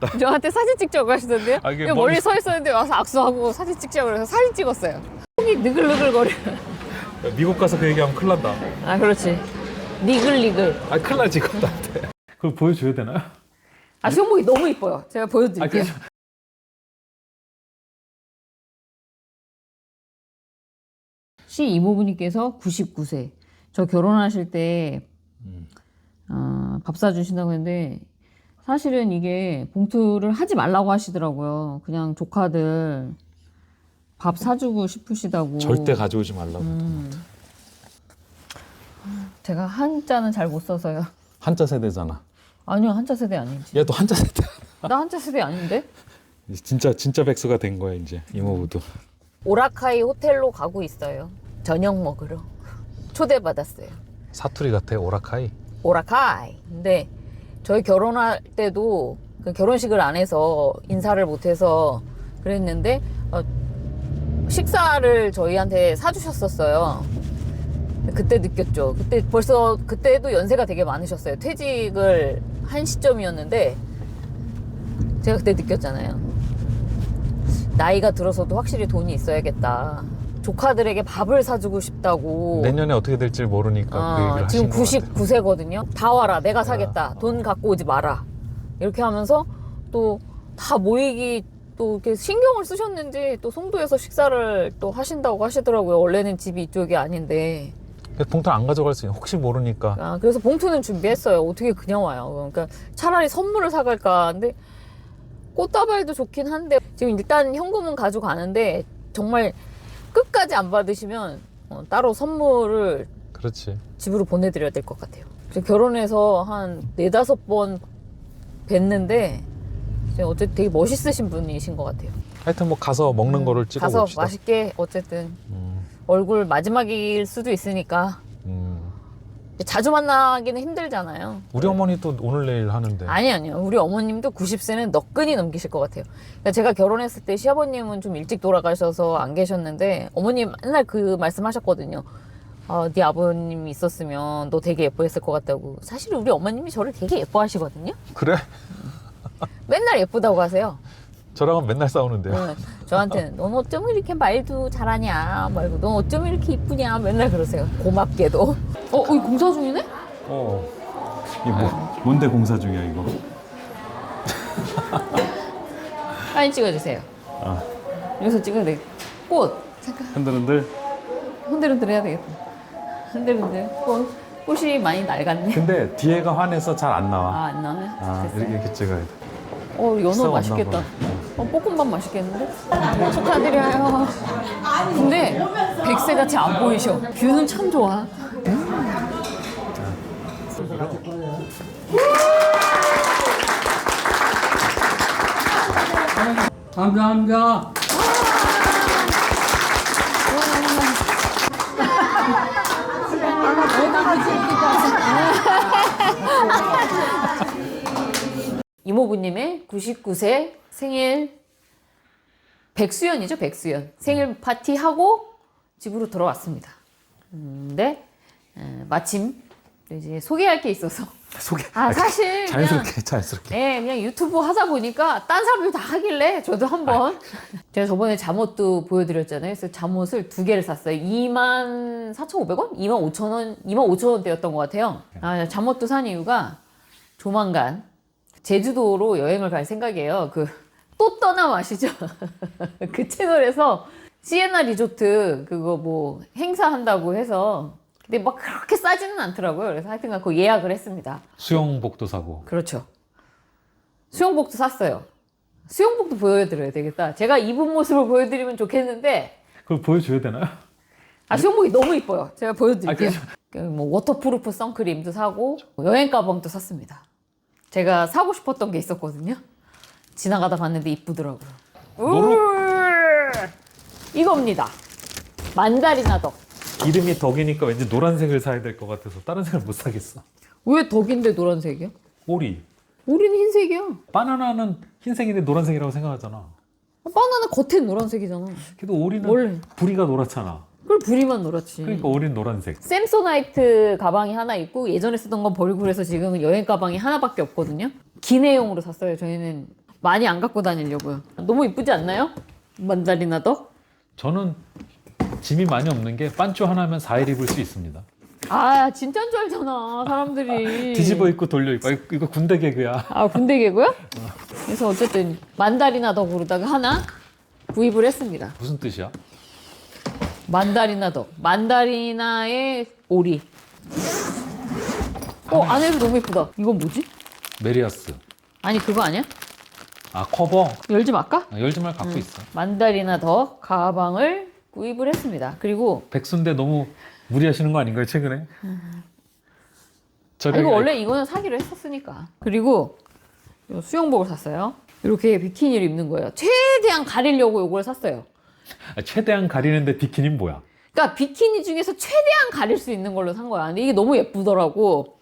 저한테 사진 찍자고 하시던데요? 아, 이게 이거 머리- 멀리 서 있었는데 와서 악수하고 사진 찍자고 그래서 사진 찍었어요. 손이 느글느글거려. 미국 가서 그 얘기하면 큰일 난다. 아 그렇지. 니글니글. 아 큰일 나지 그거 나한테. 그걸 보여줘야 되나요? 아 수영복이 너무 이뻐요. 제가 아 보여드릴게요. 그죠. 시 이모부님께서 99세. 저 결혼하실 때, 음. 어, 밥 사주신다고 했는데, 사실은 이게 봉투를 하지 말라고 하시더라고요. 그냥 조카들 밥 사주고 싶으시다고. 절대 가져오지 말라고. 음. 제가 한자는 잘 못 써서요. 한자 세대잖아. 아니요, 한자 세대 아니지. 얘도 한자 세대. 나 한자 세대 아닌데? 진짜 진짜 백수가 된 거야 이제 이모부도. 오라카이 호텔로 가고 있어요. 저녁 먹으러. 초대받았어요. 사투리 같아 오라카이. 오라카이. 근데 저희 결혼할 때도 그 결혼식을 안 해서 인사를 못 해서 그랬는데 어, 식사를 저희한테 사주셨었어요. 그때 느꼈죠. 그때 벌써 그때도 연세가 되게 많으셨어요. 퇴직을 한 시점이었는데 제가 그때 느꼈잖아요. 나이가 들어서도 확실히 돈이 있어야겠다. 조카들에게 밥을 사주고 싶다고. 내년에 어떻게 될지 모르니까 그 어, 얘기를 지금 하신 것 같아. 99세거든요. 다 와라. 내가 사겠다. 어. 돈 갖고 오지 마라. 이렇게 하면서 또 다 모이기 또 이렇게 신경을 쓰셨는지 또 송도에서 식사를 또 하신다고 하시더라고요. 원래는 집이 이쪽이 아닌데. 봉투 안 가져갈 수 있어. 혹시 모르니까. 아, 그래서 봉투는 준비했어요. 어떻게 그냥 와요. 그러니까 차라리 선물을 사갈까. 근데 꽃다발도 좋긴 한데 지금 일단 현금은 가져가는데 정말 끝까지 안 받으시면 어, 따로 선물을 그렇지. 집으로 보내드려야 될 것 같아요. 결혼해서 한 네다섯 번 뵀는데 어쨌든 되게 멋있으신 분이신 것 같아요. 하여튼 뭐 가서 먹는 거를 찍어 음, 가서 봅시다. 맛있게 어쨌든 음, 얼굴 마지막일 수도 있으니까 음. 자주 만나기는 힘들잖아요. 우리 어머니도 오늘 내일 하는데. 아니 아니요. 우리 어머님도 90세는 너끈히 넘기실 것 같아요. 그러니까 제가 결혼했을 때 시아버님은 좀 일찍 돌아가셔서 안 계셨는데 어머님 맨날 그 말씀하셨거든요. 어, 네 아버님이 있었으면 너 되게 예뻐했을 것 같다고. 사실 우리 어머님이 저를 되게 예뻐하시거든요. 그래? 맨날 예쁘다고 하세요. 저랑은 맨날 싸우는데요. 응. 저한테는 넌 어쩜 이렇게 말도 잘하냐 말고 넌 어쩜 이렇게 이쁘냐 맨날 그러세요. 고맙게도. 어, 이 공사 중이네? 어. 이 뭐, 뭔데 공사 중이야 이거? 사진 찍어주세요. 아, 여기서 찍어야 돼. 꽃. 잠깐. 흔들흔들. 흔들흔들 해야 되겠다. 흔들흔들. 꽃. 꽃이 많이 낡았네. 근데 뒤에가 환해서 잘 안 나와. 아, 안 나네. 아, 됐어요. 이렇게, 이렇게 찍어야 돼. 어, 연어 맛있겠다. 봐. 어, 볶음밥 맛있겠는데? 축하드려요. 근데 백세 같이 안 보이셔. 뷰는 참 좋아. 감사합니다. 이모부님의 99세 생일 백수연이죠, 백수연. 생일 파티하고 집으로 돌아왔습니다. 근데 에, 마침 이제 소개할 게 있어서 소개. 아, 사실 자연스럽게, 자연스럽게. 네, 그냥 유튜브 하다 보니까 딴 사람들이 다 하길래 저도 한번 제가 저번에 잠옷도 보여드렸잖아요. 그래서 잠옷을 두 개를 샀어요. 2만 4,500원? 2만 5천 원? 2만 5천 원대였던 것 같아요. 아, 잠옷도 산 이유가 조만간 제주도로 여행을 갈 생각이에요. 그 또 떠남 아시죠? 그 채널에서 시에나 리조트 그거 뭐 행사한다고 해서 근데 막 그렇게 싸지는 않더라고요. 그래서 하여튼간 그 예약을 했습니다. 수영복도 사고. 그렇죠. 수영복도 샀어요. 수영복도 보여드려야 되겠다. 제가 입은 모습을 보여드리면 좋겠는데, 그걸 보여줘야 되나요? 아, 수영복이 너무 이뻐요. 제가 보여드릴게요. 아. 그뭐 워터프루프 선크림도 사고, 여행 가방도 샀습니다. 제가 사고 싶었던 게 있었거든요. 지나가다 봤는데 이쁘더라고요. 울! 이겁니다. 만다리나 덕. 이름이 덕이니까 왠지 노란색을 사야 될 것 같아서 다른 색을 못 사겠어. 왜 덕인데 노란색이야? 오리. 우리는 흰색이야. 바나나는 흰색인데 노란색이라고 생각하잖아. 바나나 겉엔 노란색이잖아. 그래도 오리는 원래. 부리가 노랗잖아. 그걸 부리만 노랗지. 그러니까 오리는 노란색. 샘소나이트 가방이 하나 있고 예전에 쓰던 건 버리고 그래서 지금은 여행 가방이 하나밖에 없거든요. 기내용으로 샀어요. 저희는 많이 안 갖고 다니려고요. 너무 이쁘지 않나요? 만다리나 덕? 저는 짐이 많이 없는 게 반쭈 하나면 4일 입을 수 있습니다. 아 진짜인 줄 알잖아 사람들이. 뒤집어 입고 돌려 입고. 아, 이거- 군대 개그야. 아 군대 개고요? 그래서 어쨌든 만다리나 덕으로다가 하나 구입을 했습니다. 무슨 뜻이야? 만다리나 덕. 만다리나의 오리. 어 안에도 너무 예쁘다. 이건 뭐지? 메리아스. 아니 그거 아니야? 아 커버. 열지 말까? 아, 열지 말 갖고 있어. 만다리나 덕 가방을 구입을 했습니다. 그리고 백순대 너무 무리하시는 거 아닌가요 최근에? 아, 저렴. 이거 원래 이거는 사기로 했었으니까. 그리고 요 수영복을 샀어요. 이렇게 비키니를 입는 거예요. 최대한 가리려고 이걸 샀어요. 아, 최대한 가리는데 비키니 는 뭐야? 그러니까 비키니 중에서 최대한 가릴 수 있는 걸로 산 거야. 근데 이게 너무 예쁘더라고.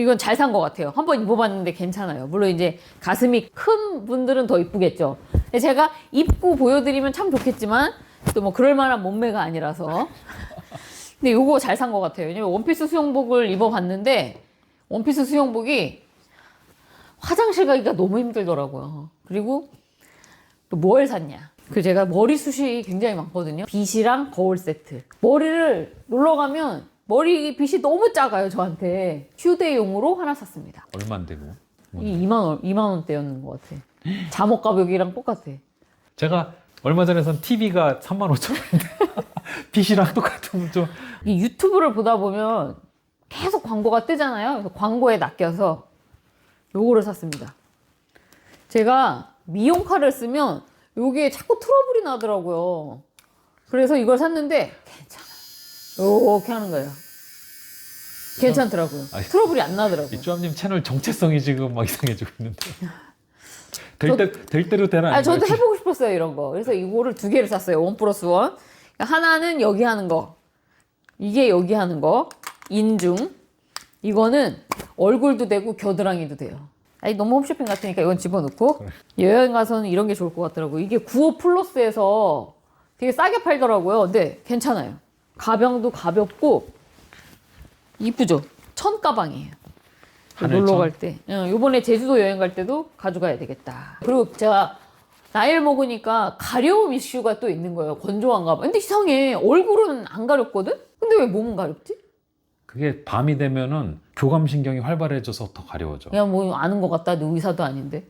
이건 잘 산 것 같아요. 한번 입어봤는데 괜찮아요. 물론 이제 가슴이 큰 분들은 더 이쁘겠죠. 제가 입고 보여드리면 참 좋겠지만 또 뭐 그럴 만한 몸매가 아니라서. 근데 이거 잘 산 것 같아요. 왜냐면 원피스 수영복을 입어봤는데 원피스 수영복이 화장실 가기가 너무 힘들더라고요. 그리고 또 뭘 샀냐? 그 제가 머리숱이 굉장히 많거든요. 빗이랑 거울 세트. 머리를 놀러 가면 머리 빗이 너무 작아요, 저한테. 휴대용으로 하나 샀습니다. 얼마인데 뭐? 뭐. 이 2만 원, 2만 원대였는 것 같아. 잠옷 가격이랑 똑같아. 제가 얼마 전에 산 TV가 3만 5천 원인데 빗이랑 똑같으면 좀이 유튜브를 보다 보면 계속 광고가 뜨잖아요. 그래서 광고에 낚여서 요거를 샀습니다. 제가 미용칼을 쓰면 요게 자꾸 트러블이 나더라고요. 그래서 이걸 샀는데 괜찮아. 이렇게 하는 거예요. 괜찮더라고요. 아니, 트러블이 안 나더라고요. 이 쪼암님 채널 정체성이 지금 막 이상해지고 있는데 될, 때, 될 대로 되나 아, 저도? 해보고 싶었어요, 이런 거. 그래서 이거를 두 개를 샀어요. 원 플러스 원. 하나는 여기 하는 거. 이게 여기 하는 거. 인중. 이거는 얼굴도 되고 겨드랑이도 돼요. 아니, 너무 홈쇼핑 같으니까 이건 집어넣고. 여행 가서는 이런 게 좋을 것 같더라고요. 이게 95 플러스에서 되게 싸게 팔더라고요. 근데 괜찮아요. 가병도 가볍고, 이쁘죠? 천 가방이에요. 놀러 갈 때. 어, 요번에 제주도 여행 갈 때도 가져가야 되겠다. 그리고 제가 나이를 먹으니까 가려움 이슈가 또 있는 거예요. 건조한가 봐. 근데 이상해. 얼굴은 안 가렵거든? 근데 왜 몸은 가렵지? 그게 밤이 되면은 교감신경이 활발해져서 더 가려워져 그냥 뭐 아는 것 같다. 너 의사도 아닌데.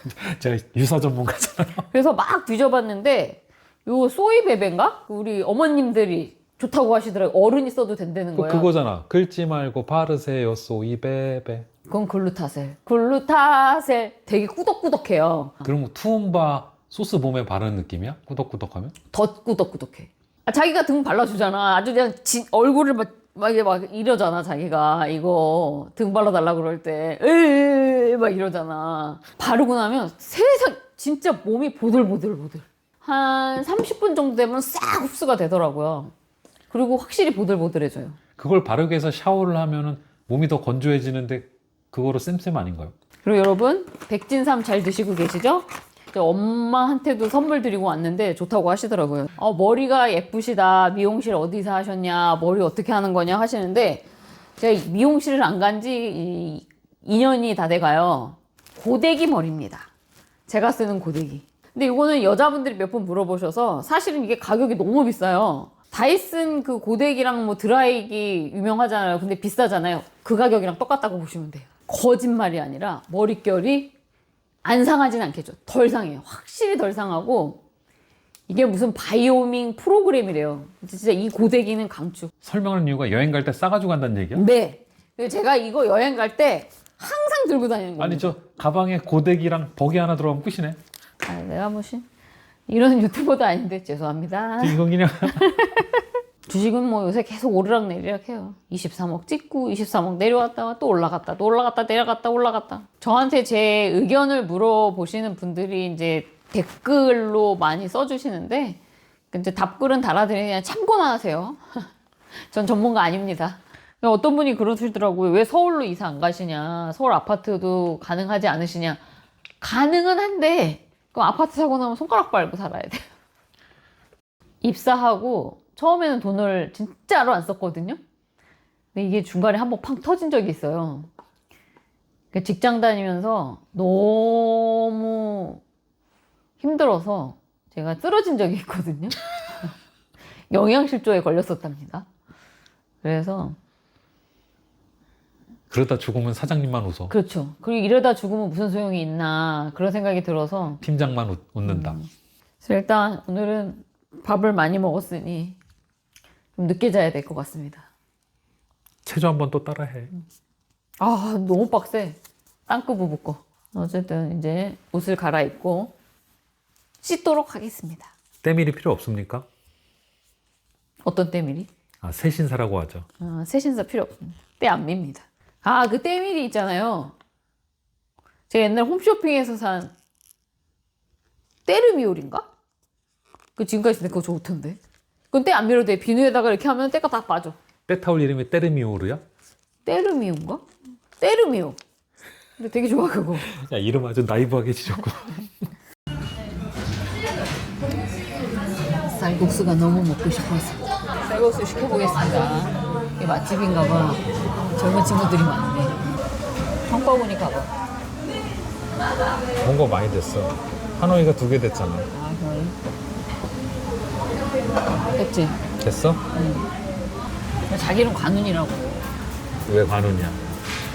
제가 유사 전문가잖아요 그래서 막 뒤져봤는데 요 소이베베인가? 우리 어머님들이 좋다고 하시더라고요. 어른이 써도 된다는 그, 거예요. 그거잖아 긁지 말고 바르세요 소이베베 그건 글루타셀. 글루타셀. 되게 꾸덕꾸덕해요. 그럼 뭐 투움바 소스 몸에 바르는 느낌이야? 꾸덕꾸덕하면? 더 꾸덕꾸덕해. 아, 자기가 등 발라주잖아. 아주 그냥 진- 얼굴을 막, 막, 이게 막 이러잖아, 자기가. 이거 등 발라달라 그럴 때. 에이, 막 이러잖아. 바르고 나면 세상, 진짜 몸이 보들보들보들. 한 30분 정도 되면 싹 흡수가 되더라고요. 그리고 확실히 보들보들해져요. 그걸 바르게 해서 샤워를 하면은 몸이 더 건조해지는데 그거로 쌤쌤 아닌가요? 그리고 여러분, 백진삼 잘 드시고 계시죠? 저 엄마한테도 선물 드리고 왔는데 좋다고 하시더라고요. 어, 머리가 예쁘시다. 미용실 어디서 하셨냐? 머리 어떻게 하는 거냐? 하시는데 제가 미용실을 안 간 지 2년이 다 돼가요. 고데기 머리입니다. 제가 쓰는 고데기. 근데 이거는 여자분들이 몇 번 물어보셔서 사실은 이게 가격이 너무 비싸요. 다이슨 그 고데기랑 뭐 드라이기 유명하잖아요. 근데 비싸잖아요. 그 가격이랑 똑같다고 보시면 돼요. 거짓말이 아니라 머릿결이 안 상하진 않겠죠. 덜 상해요. 확실히 덜 상하고 이게 무슨 바이오밍 프로그램이래요. 진짜 이 고데기는 강추. 설명하는 이유가 여행 갈 때 싸가지고 간다는 얘기야? 네. 제가 이거 여행 갈 때 항상 들고 다니는 거예요. 아니 저 가방에 고데기랑 버기 하나 들어가면 끝이네 아, 내가 무슨 이런 유튜버도 아닌데 죄송합니다. 그냥 주식은 뭐 요새 계속 오르락 내리락 해요. 23억 찍고 23억 내려갔다가 또 올라갔다 또 올라갔다 내려갔다 올라갔다. 저한테 제 의견을 물어보시는 분들이 이제 댓글로 많이 써주시는데 이제 답글은 달아드리니 그냥 참고만 하세요. 전 전문가 아닙니다. 어떤 분이 그러시더라고요. 왜 서울로 이사 안 가시냐? 서울 아파트도 가능하지 않으시냐? 가능은 한데 그럼 아파트 사고 나면 손가락 빨고 살아야 돼요. 입사하고 처음에는 돈을 진짜로 안 썼거든요. 근데 이게 중간에 한 번 팡 터진 적이 있어요. 그 직장 다니면서 너무 힘들어서 제가 쓰러진 적이 있거든요. 영양실조에 걸렸었답니다. 그래서 그러다 죽으면 사장님만 웃어. 그렇죠. 그리고 이러다 죽으면 무슨 소용이 있나 그런 생각이 들어서 팀장만 웃, 웃는다. 그래서 일단 오늘은 밥을 많이 먹었으니 좀 늦게 자야 될 것 같습니다. 체조 한번 또 따라해. 아 너무 빡세. 땅끄부 붙고. 어쨌든 이제 옷을 갈아입고 씻도록 하겠습니다. 때밀이 필요 없습니까? 어떤 때밀이? 아, 새신사라고 하죠. 아, 새 신사 필요 없습니다. 때 안 밉니다. 아, 그 때밀이 있잖아요. 제가 옛날 홈쇼핑에서 산 때르미올인가? 그 지금까지 쓰는데 그거 좋던데. 그건 때 안 밀어도 돼. 비누에다가 이렇게 하면 때가 딱 빠져. 때타올 이름이 때르미오르야? 때르미온가? 때르미오. 근데 되게 좋아 그거. 야, 이름 아주 나이브하게 지었고. 쌀국수가 너무 먹고 싶어서 쌀국수 시켜보겠습니다. 이게 맛집인가 봐. 젊은 친구들이 많네. 한꺼보니까 봐. 뭔가 많이 됐어. 하노이가 두 개 됐잖아. 아, 거의. 됐지? 됐어? 자기는 관운이라고. 왜 관훈이야?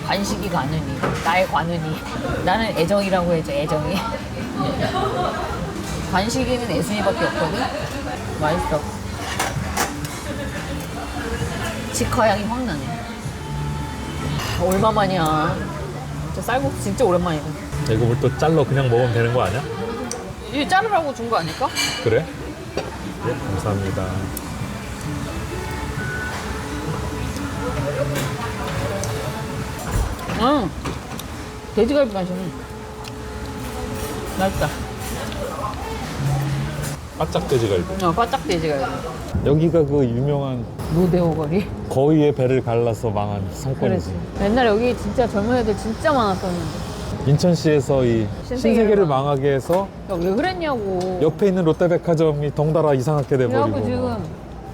관식이 관운이. 나의 관운이. 나는 애정이라고 해줘, 애정이. 관식이는 애순이밖에 없거든? 맛있어. 직화 향이 확 나네. 아, 얼마만이야. 진짜 쌀국수 진짜 오랜만이다. 이거 뭘 또 잘라 그냥 먹으면 되는 거 아니야? 이거 자르라고 준 거 아닐까? 그래? 예, 감사합니다. 응. 돼지갈비 맛이네. 맛있다. 바짝 돼지갈비. 어, 바짝 돼지갈비. 여기가 그 유명한 로데오 거리. 거위의 배를 갈라서 망한 성권이지. 그렇지. 옛날에 여기 진짜 젊은 애들 진짜 많았었는데. 인천시에서 이 신세계를 신세계를 망- 망하게 해서 야, 왜 그랬냐고. 옆에 있는 롯데백화점이 덩달아 이상하게 돼버리고 지금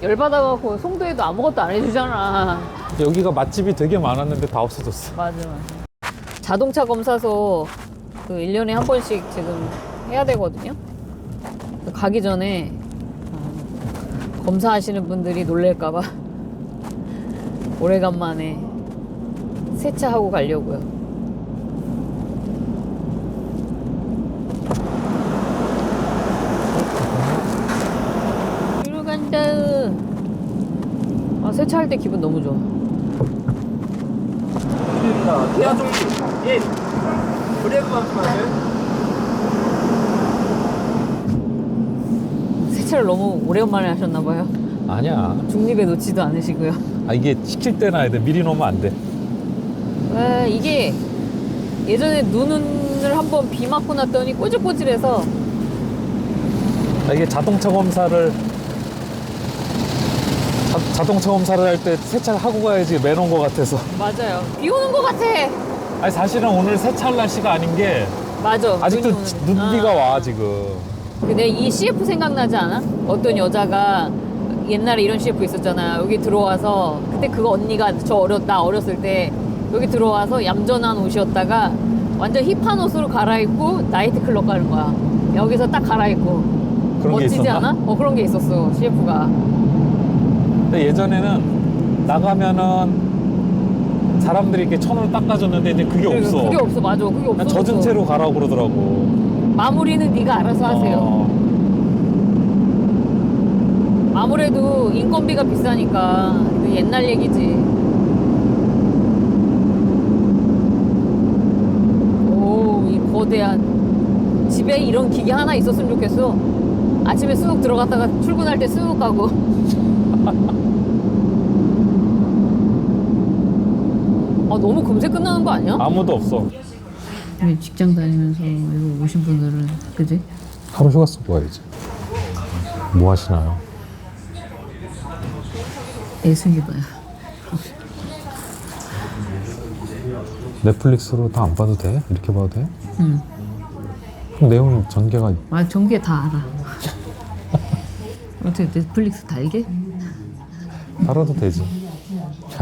열받아갖고 송도에도 아무것도 안 해주잖아. 여기가 맛집이 되게 많았는데 다 없어졌어. 맞아, 맞아. 자동차 검사소 그 1년에 한 번씩 지금 해야 되거든요. 그 가기 전에 어, 검사하시는 분들이 놀랄까봐 오래간만에 세차하고 가려고요. 아, 세차할 때 기분 너무 좋아. 기아 종류 예 브레이크 말씀하 세차를 너무 오랜만에 하셨나 봐요. 아니야. 중립에 놓지도 않으시고요. 아 이게 시킬 때나 해야 돼. 미리 넣으면 안 돼. 아, 이게 예전에 눈을 한번 비 맞고 났더니 꼬질꼬질해서 아, 이게 자동차 검사를 자, 동차 검사를 할 때 세차를 하고 가야지 매너인 것 같아서. 맞아요. 비 오는 것 같아. 아니 사실은 오늘 세차할 날씨가 아닌 게 맞아. 아직도 눈이 지- 오는. 눈비가 아. 와 지금. 근데 이 CF 생각나지 않아? 어떤 여자가 옛날에 이런 CF 있었잖아. 여기 들어와서 그때 그거 언니가 저 어렸 나 어렸을 때 여기 들어와서 얌전한 옷이었다가 완전 힙한 옷으로 갈아입고 나이트 클럽 가는 거야. 여기서 딱 갈아입고 그런 게 멋지지 있었나? 않아? 어 그런 게 있었어 CF가. 근데 예전에는 나가면은 사람들이 이렇게 천으로 닦아줬는데 이제 그게 없어. 그게 없어 맞아. 그게 없어. 젖은 채로 가라고 그러더라고. 마무리는 네가 알아서 하세요. 어, 아무래도 인건비가 비싸니까 그 옛날 얘기지. 오, 이 거대한 집에 이런 기계 하나 있었으면 좋겠어. 아침에 쑥 들어갔다가 출근할 때 쑥 가고. 아, 너무 금세 끝나는 거 아니야? 아무도 없어. 직장 다니면서 여기 오신 분들은 그지? 하루 휴가 쓰고 와야지. 뭐 하시나요? 애순이 봐요. 넷플릭스로 다 안 봐도 돼? 이렇게 봐도 돼? 응. 그럼 내용 전개가 아, 전개 다 알아. 어떻게 넷플릭스 달게? 달아도 되지.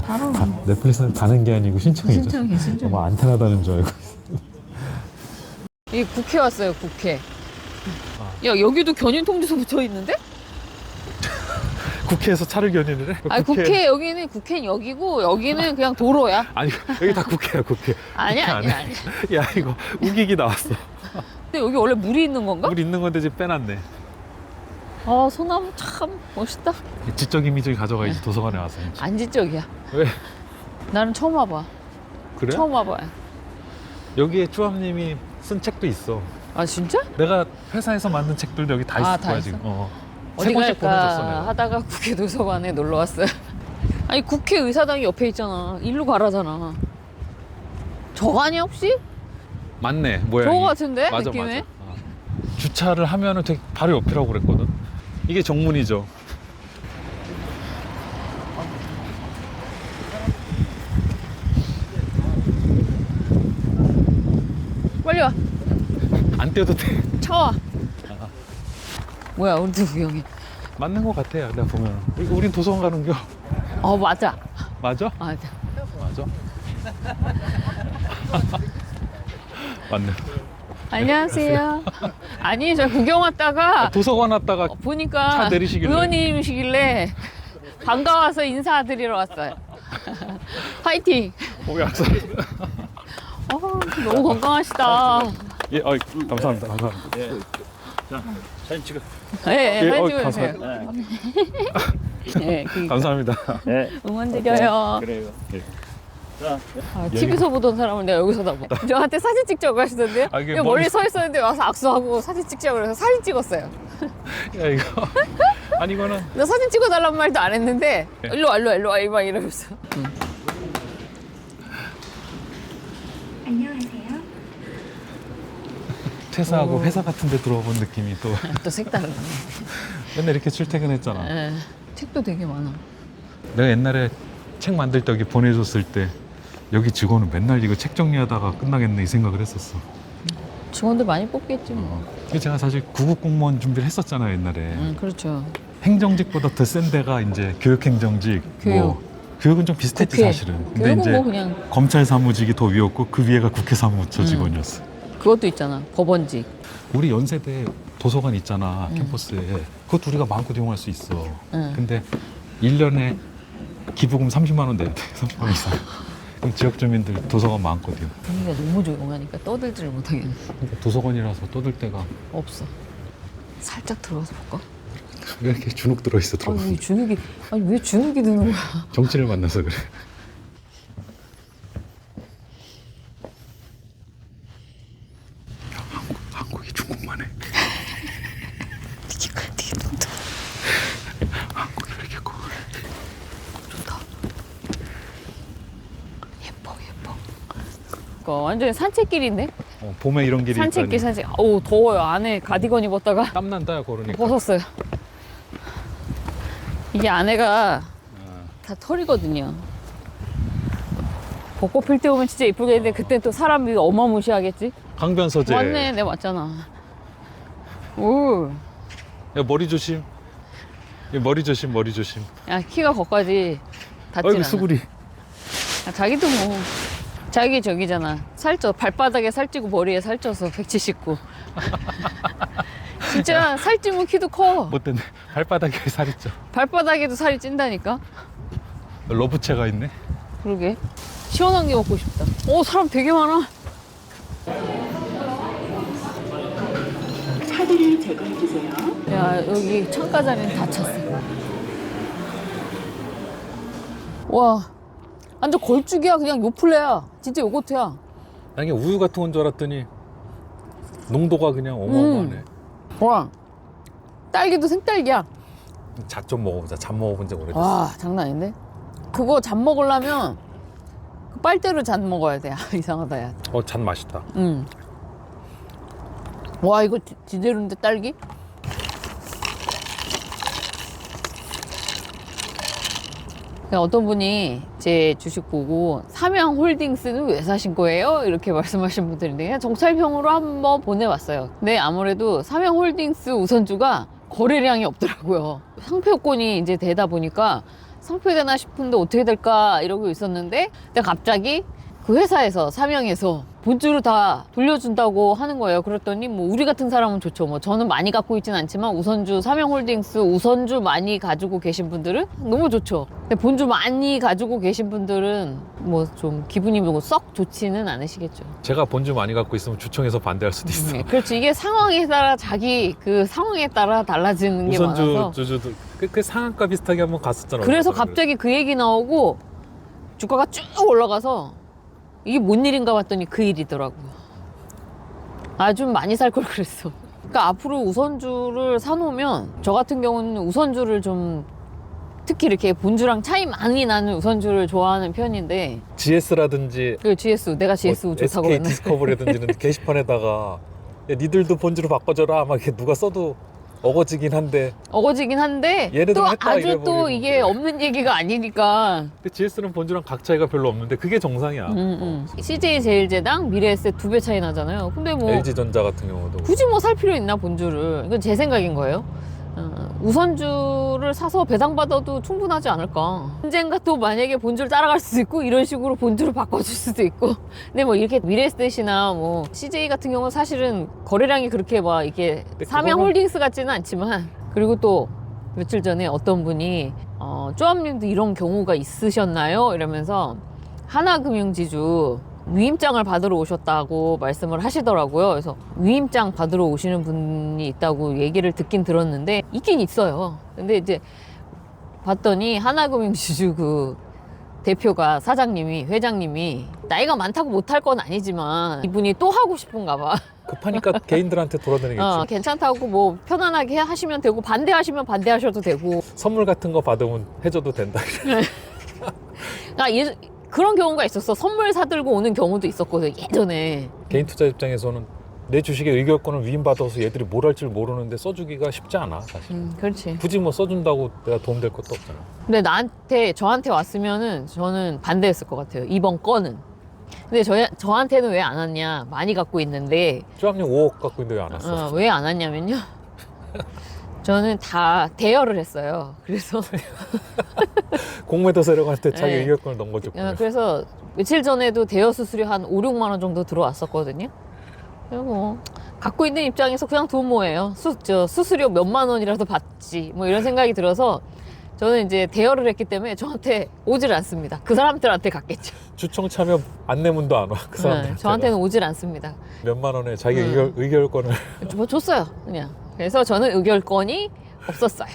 달아. 가- 넷플릭스는 가는 게 아니고 신청이죠. 신청해, 신청. 뭐 안테나 다는 줄 알고. 이 국회 왔어요, 국회. 야 여기도 견인 통지서 붙어 있는데? 국회에서 차를 견인을 해? 아니 국회 여기는 국회는 여기고 여기는 그냥 도로야. 아니 여기 다 국회야 국회. 아니야 국회 아니야 안에. 아니야. 야 이거 우기기 나왔어. 근데 여기 원래 물이 있는 건가? 물 있는 건데 지금 빼놨네. 아 소나무 참 멋있다. 지적 이미지 가져가야지 도서관에 와서. 안지적이야. 왜? 나는 처음 와봐. 그래? 처음 와봐. 여기에 쭈함님이 쓴 책도 있어. 아 진짜? 내가 회사에서 만든 책들도 여기 다 있을 아, 다 거야 있어? 지금. 어. 세 어디 권씩 갈까 보내줬어 내가. 하다가 국회 도서관에 놀러 왔어요. 아니 국회 의사당이 옆에 있잖아. 일로 가라잖아. 저거 아니야 혹시? 맞네 모양이. 저거 같은데 맞아 느낌에? 맞아. 어. 주차를 하면은 되게 바로 옆이라고 그랬거든. 이게 정문이죠. 빨리 와. 안 떼도 돼. 차와. 뭐야 우리도 구경해. 맞는 것 같아요. 내가 보면. 이거 우린 도서관 가는 겨. 어 맞아. 맞아? 맞아. 맞아. 맞네. 안녕하세요. 아니 저 구경 왔다가 도서관 왔다가 어, 보니까 차 내리시길래. 의원님이시길래 반가워서 인사드리러 왔어요. 화이팅. 오 약속. 어, 너무 건강하시다. 예, 어, 감사합니다. 감사합니다. 사진 찍어. 예, 예, 예, 사진 어, 찍어주세요. 예, 그 감사합니다. 네. 응원 드려요. 그래요. 아, TV에서 보던 사람을 내가 여기서 다 봐. 저한테 사진 찍자고 하시던데요? 아, 이게 머리- 멀리 서 있었는데 와서 악수하고 사진 찍자고 그래서 사진 찍었어요. 야 이거 아니 이거는 나 사진 찍어달란 말도 안 했는데 예. 일로 와, 일로 와, 일로 와, 막 이러면서. 안녕하세요. 퇴사하고 회사 같은 데 들어본 느낌이 또 또 색다르네. 맨날 이렇게 출퇴근했잖아. 예. 책도 되게 많아. 내가 옛날에 책 만들 때 여기 보내줬을 때 여기 직원은 맨날 이거 책 정리하다가 끝나겠네 이 생각을 했었어. 직원들 많이 뽑겠지 뭐. 그래서 제가 사실 구급 공무원 준비를 했었잖아요 옛날에. 음, 그렇죠. 행정직보다 더 센 데가 이제 교육행정직. 교육. 뭐 교육은 좀 비슷했지 국회. 사실은. 근데 교육은 이제 뭐 그냥 검찰 사무직이 더 위였고 그 위에가 국회 사무처 음. 직원이었어. 그것도 있잖아. 법원직. 우리 연세대 도서관 있잖아 캠퍼스에 그것도 우리가 마음껏 이용할 수 있어 응. 근데 1년에 기부금 30만 원 내야 돼 30만 원 이상 그럼 지역 주민들 도서관 마음껏 이용 분위기가 너무 조용하니까 떠들지를 못하겠네. 그러니까 도서관이라서 떠들 데가 없어. 살짝 들어가서 볼까? 왜 이렇게 주눅 들어있어 아니 들어가 왜 주눅이 아니 왜 주눅이 드는 거야? 정치를 만나서 그래 야, 한국, 한국이 중국만 해 되게 크 되게 좋다. 한국이 왜 이렇게 커 좋다. 예뻐 예뻐. 그 완전 산책길인데? 어, 봄에 이런 길이 산책길 산책. 어우 더워요. 안에 가디건 입었다가 땀난다 야 걸으니까 벗었어요. 이게 안에가 다 털이거든요. 벚꽃 필 때 오면 진짜 이쁘겠는데 그때 또 사람이 어마무시하겠지? 강변 서재 맞네, 내 맞잖아. 오, 야 머리 조심 야, 머리 조심 머리 조심 야 키가 거기까지 닿지 않아. 수구리 아, 자기도 뭐 자기 저기잖아. 살쪄 발바닥에 살찌고 머리에 살쪄서 179. 진짜 살찌면 키도 커. 못됐네 발바닥에 살이 쪄 발바닥에도 살이 찐다니까. 러브체가 있네 그러게. 시원한 게 먹고 싶다. 오 사람 되게 많아. 카드를 제거해 주세요. 야 여기 창가 자리는 다 찼어. 와 완전 걸쭉이야 그냥 요플레야. 진짜 요거트야. 나 이게 우유 같은 건 줄 알았더니 농도가 그냥 어마어마하네 와 딸기도 생딸기야. 잣 좀 먹어보자 잣 먹어본 적 오래됐어 와 장난 아닌데? 그거 잠 먹으려면 그 빨대로 잠 먹어야 돼. 아, 이상하다 야. 어 잣 맛있다 응. 와 이거 지- 지대로인데 딸기? 그냥 어떤 분이 제 주식 보고 삼양 홀딩스는 왜 사신 거예요? 이렇게 말씀하신 분들인데 그냥 정찰병으로 한번 보내봤어요. 근데 아무래도 삼양 홀딩스 우선주가 거래량이 없더라고요. 상표권이 이제 되다 보니까 상표되나 싶은데 어떻게 될까 이러고 있었는데 갑자기 그 회사에서 사명해서 본주를 다 돌려준다고 하는 거예요. 그랬더니 뭐 우리 같은 사람은 좋죠. 뭐 저는 많이 갖고 있진 않지만 우선주 사명홀딩스 우선주 많이 가지고 계신 분들은 너무 좋죠. 근데 본주 많이 가지고 계신 분들은 뭐 좀 기분이 뭐 썩 좋지는 않으시겠죠. 제가 본주 많이 갖고 있으면 주총에서 반대할 수도 있어. 네, 그렇죠. 이게 상황에 따라 자기 그 상황에 따라 달라지는 게 우선주 많아서. 주주도 그, 그 상한가 비슷하게 한번 갔었잖아. 그래서. 갑자기 그 얘기 나오고 주가가 쭉 올라가서 이게 뭔 일인가 봤더니 그 일이더라고요. 아, 좀 많이 살 걸 그랬어. 그러니까 앞으로 우선주를 사놓으면 저 같은 경우는 우선주를 좀 특히 이렇게 본주랑 차이 많이 나는 우선주를 좋아하는 편인데 GS라든지 그 GS 내가 GS 뭐 좋다고 SK 그랬네. 디스커버리라든지는 게시판에다가 야, 니들도 본주로 바꿔줘라 막 이렇게 누가 써도 어거지긴 한데 어거지긴 한데 또 했다 아주 또 이래버리고. 이게 없는 얘기가 아니니까 근데 GS는 본주랑 각 차이가 별로 없는데 그게 정상이야. 음, 음. CJ 제일제당 미래에셋 두 배 차이 나잖아요. 근데 뭐 LG전자 같은 경우도 굳이 뭐 살 필요 있나 본주를 이건 제 생각인 거예요. 어, 우선주를 사서 배당받아도 충분하지 않을까. 언젠가 또 만약에 본주를 따라갈 수도 있고 이런 식으로 본주를 바꿔줄 수도 있고. 근데 뭐 이렇게 미래에셋이나 뭐 CJ 같은 경우는 사실은 거래량이 그렇게 막 이게 근데 삼양 그거는- 홀딩스 같지는 않지만 그리고 또 며칠 전에 어떤 분이 어, 쪼암님도 이런 경우가 있으셨나요? 이러면서 하나금융지주 위임장을 받으러 오셨다고 말씀을 하시더라고요. 그래서 위임장 받으러 오시는 분이 있다고 얘기를 듣긴 들었는데 있긴 있어요. 근데 이제 봤더니 하나금융지주 그 대표가 사장님이 회장님이 나이가 많다고 못할 건 아니지만 이분이 또 하고 싶은가 봐. 급하니까 개인들한테 돌아다니겠지. 어, 괜찮다고 뭐 편안하게 하시면 되고 반대하시면 반대하셔도 되고 선물 같은 거 받으면 해줘도 된다. 아, 예, 그런 경우가 있었어. 선물 사들고 오는 경우도 있었거든, 예전에. 개인 투자 입장에서는 내 주식의 의결권을 위임받아서 얘들이 뭘 할 줄 모르는데 써주기가 쉽지 않아 사실. 음, 그렇지. 굳이 뭐 써준다고 내가 도움될 것도 없잖아. 근데 나한테, 저한테 왔으면은 저는 반대했을 것 같아요. 이번 건은. 근데 저, 저한테는 왜 안 왔냐. 많이 갖고 있는데, 쪼압님 5억 갖고 있는데 왜 안 왔어? 어, 왜안 왔냐면요. 저는 다 대여를 했어요. 그래서, 공매도 세력한테 자기 네. 의결권을 넘겨줬고. 어, 그래서 며칠 전에도 대여 수수료 한 5, 6만 원 정도 들어왔었거든요. 그리고 뭐 갖고 있는 입장에서 그냥 돈 뭐예요. 수, 저, 수수료 몇만 원이라도 받지. 뭐 이런 생각이 들어서 저는 이제 대여를 했기 때문에 저한테 오질 않습니다. 그 사람들한테 갔겠죠. 주총 참여 안내문도 안 와. 그 사람들. 네, 저한테는 오질 않습니다. 몇만 원에 자기 음. 의결, 의결권을 뭐 줬어요. 그냥. 그래서 저는 의결권이 없었어요.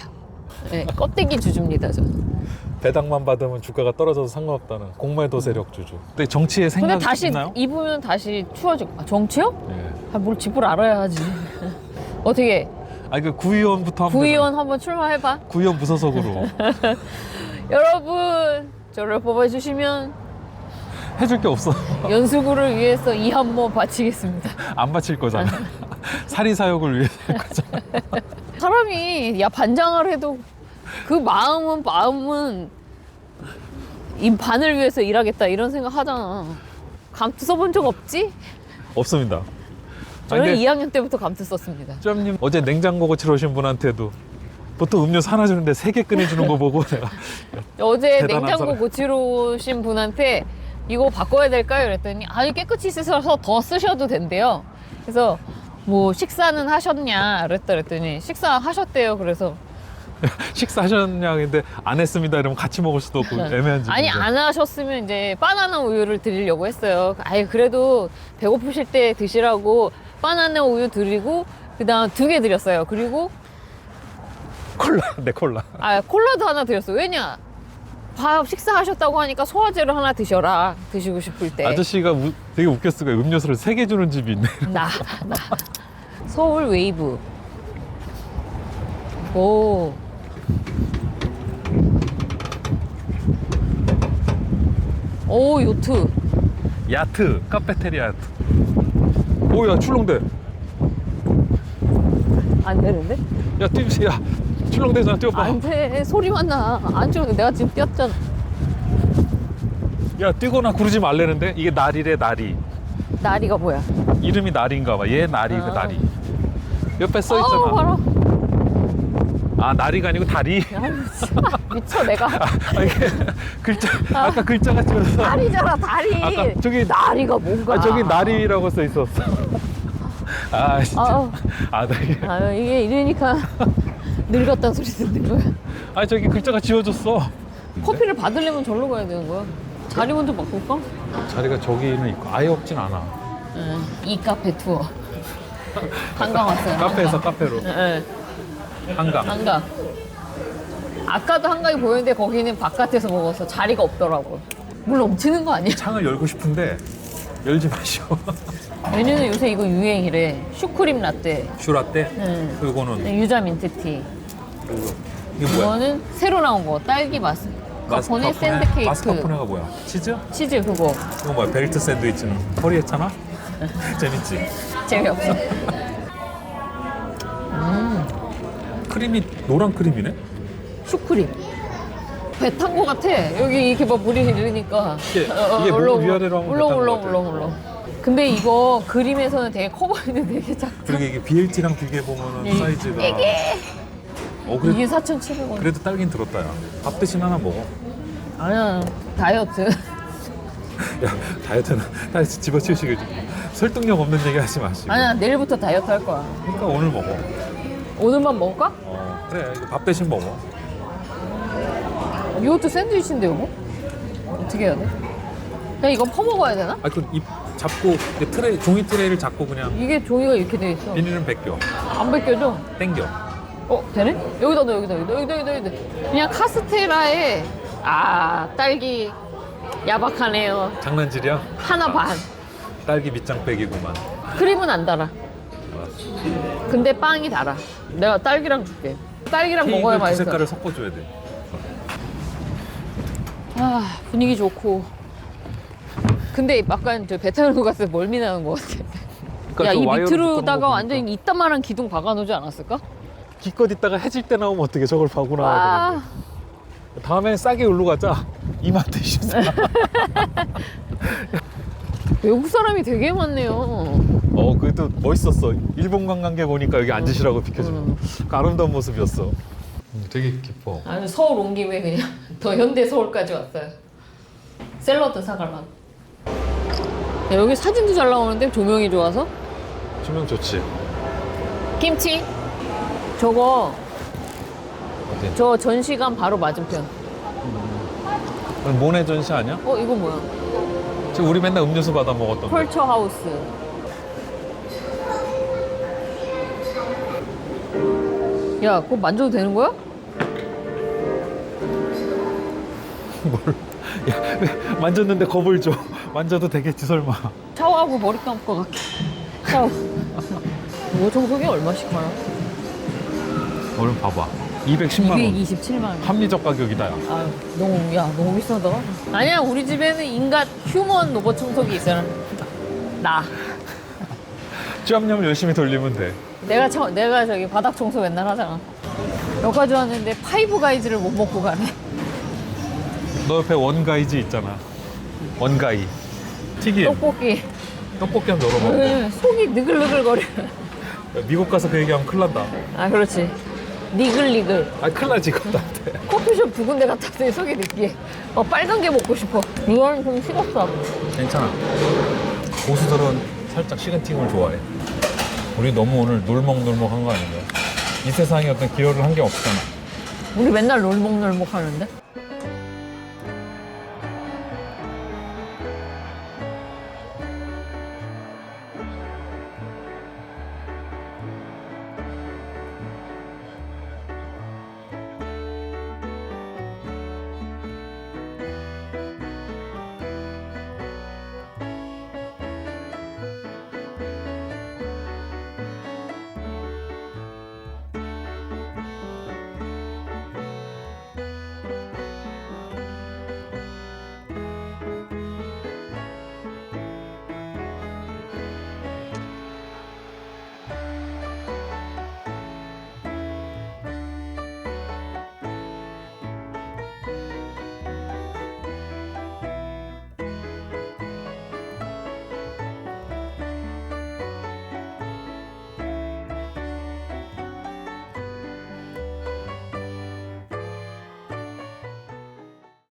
네, 껍데기 주주입니다, 저는. 배당만 받으면 주가가 떨어져도 상관없다는 공매도 세력 주주. 근데 근데 생각이 다시 있나요? 입으면 다시 추워지고. 아, 정치요? 예. 아, 뭘 집을 알아야 하지. 어떻게 아니 그 구의원부터 하면 구의원 한번 출마해봐. 구의원 무소속으로 여러분 저를 뽑아주시면 해줄 게 없어. 연수구를 위해서 이 한모 바치겠습니다. 안 바칠 거잖아. 사리 사욕을 위해서 할 거잖아. 사람이 야 반장을 해도 그 마음은 마음은 이 반을 위해서 일하겠다 이런 생각 하잖아. 감투 써본 적 없지? 없습니다. 저는 근데 2학년 때부터 감투 썼습니다. 짬님 어제 냉장고 고치러 오신 분한테도 보통 음료수 하나 주는데 세 개 꺼내주는 거 보고 내가 어제 대단한 냉장고 사람. 고치러 오신 분한테 이거 바꿔야 될까요? 그랬더니 아니 깨끗이 씻어서 더 쓰셔도 된대요. 그래서 뭐 식사는 하셨냐? 그랬다 그랬더니 식사 하셨대요. 그래서 식사하셨냐 근데 안 했습니다 이러면 같이 먹을 수도 없고 애매한 지 아니 안 하셨으면 이제 바나나 우유를 드리려고 했어요. 아예 그래도 배고프실 때 드시라고 바나나 우유 드리고 그다음 두 개 드렸어요. 그리고 콜라 내 콜라 아 콜라도 하나 드렸어요. 왜냐? 밥 식사하셨다고 하니까 소화제를 하나 드셔라. 드시고 싶을 때. 아저씨가 우- 되게 웃겼을 거예요 음료수를 세 개 주는 집이 있네 나, 나. 서울 웨이브. 오. 오, 요트. 야트 카페테리아 야트 오야 출렁대 안 되는데? 야 뛰지 야 출렁대잖아 뛰어봐 안 돼. 소리만 나. 안 좋은데 내가 지금 뛰었잖아. 야 뛰거나 구르지 말래는데 이게 나리래 나리 나리가 뭐야? 이름이 나리인가 봐얘 나리 그 아. 나리 옆에 써 아우, 있잖아 봐라. 아 나리가 아니고 다리. 미쳐 내가. 아, 이게 글자 아 까 글자가 찍어서. 다리잖아 다리. 아까 저기- 다리가 뭔가. 아 저기 나리라고 써 있었어. 아 진짜. 아우. 아나아 이게 이러니까 늙었다는 소리 듣는 거야. 아 저기 글자가 지워졌어. 커피를 받으려면 절로 가야 되는 거야. 자리 먼저 바꿀까? 자리가 저기는 있고 아예 없진 않아. 응. 이 카페 투어. 한강 왔어요. 카페에서 한강. 카페로 응. 한강. 한강. 아까도 한강이 보였는데 거기는 바깥에서 먹어서 자리가 없더라고. 물 넘치는 거 아니야? 창을 열고 싶은데 열지 마시오. 메뉴는 요새 이거 유행이래. 슈크림 라떼, 슈라떼. 응. 그거는 유자 민트티. 이게 뭐야? 이거는 새로 나온 거 딸기 마스. 카포네 샌드 케이크. 마스카포네가 뭐야? 치즈? 치즈 그거 이거 뭐야? 벨트 샌드위치는 허리 했잖아. 재밌지? 재미없어. 크림이 노란 크림이네? 슈크림. 배 탄 거 같아. 여기 이렇게 막 물이 흐르니까. 이게- 이게 목 위아래로 하면 배탄 거 울렁 같아. 울렁 울렁. 근데 이거 그림에서는 되게 커 보이는데 되게 작다. 그리고 이게 BLT랑 비교해 보면 은 사이즈가 이게 어 그래도 이게 4,700원. 그래도 딸긴 들었다 야. 밥 대신 하나 먹어. 아니야 다이어트. 야 다이어트는 다이어트 집어치우시길 좀 설득력 없는 얘기 하지 마시고. 아니야 내일부터 다이어트 할 거야. 그러니까 오늘 먹어. 오늘만 먹을까? 어 그래 이거 밥 대신 먹어. 이것도 샌드위치인데 여보? 어떻게 해야 돼? 그냥 이거 퍼먹어야 되나? 아그입 잡고 이 트레이 종이 트레이를 잡고 그냥 이게 종이가 이렇게 돼 있어. 비닐은 벗겨. 안 벗겨져. 땡겨. 어 되네? 여기다 넣어 여기다 여기다 여기다 여기다 여기다. 그냥 카스테라에 아 딸기 야박하네요. 장난질이야? 하나 반. 딸기 밑장 빼기구만. 크림은 안 달아. 근데 빵이 달아. 내가 딸기랑 줄게. 딸기랑 먹어야 맛있어. 색깔을 섞어줘야 돼. 아 분위기 좋고. 근데 약간 저 베트남 때 멀미 나는 것 같아. 그러니까 야저이 밑으로다가 완전 이따만한 기둥 박아놓지 않았을까? 기껏 있다가 해질 때 나오면 어떻게 저걸 파고 나와야 와 되는데. 다음엔 싸게 울로 가자. 이마트 24. 외국 사람이 되게 많네요. 어, 그래도 멋있었어. 일본 관광객 오니까 여기 앉으시라고 비켜주는 음. 그 아름다운 모습이었어. 되게 기뻐. 아니 서울 온 김에 그냥 더 현대 서울까지 왔어요. 샐러드 사갈만. 야, 여기 사진도 잘 나오는데 조명이 좋아서. 조명 좋지. 김치. 저거 어디? 저 전시관 바로 맞은편. 모네 전시 아니야? 어 이거 뭐야? 지금 우리 맨날 음료수 받아 먹었던 거. 컬처 하우스. 야, 그거 만져도 되는 거야? 야, 왜 만졌는데 겁을 줘. 만져도 되겠지 설마. 샤워하고 머리 것 같아. 샤워. 이거 청소기 얼마씩 하나? 오늘 봐봐. 210만 원. 227만 원. 합리적 가격이다. 야. 아 너무 야 너무 비싸다. 아니야 우리 집에는 인간 휴먼 로봇 청소기 있잖아. 나. 짬냠 열심히 돌리면 돼. 내가 청 내가 저기 바닥 청소 맨날 하잖아. 여기까지 왔는데 파이브 가이즈를 못 먹고 가네. 너 옆에 원가이즈 있잖아. 원가이. 튀김. 떡볶이. 떡볶이 한번. 응, 속이 느글느글거려. 미국 가서 그 얘기하면 큰일 난다. 아 그렇지. 니글니글. 아, 큰일 나지, 그것한테. 커피숍 두 군데 갔다 왔더니 속이 느끼해. 어 빨간 게 먹고 싶어. 이거는 좀 식었어. 괜찮아. 고수들은 살짝 식은 튀김을 좋아해. 우리 너무 오늘 놀먹놀먹 한 거 아닌가요? 이 세상에 어떤 기여를 한 게 없잖아. 우리 맨날 롤목놀목 하는데.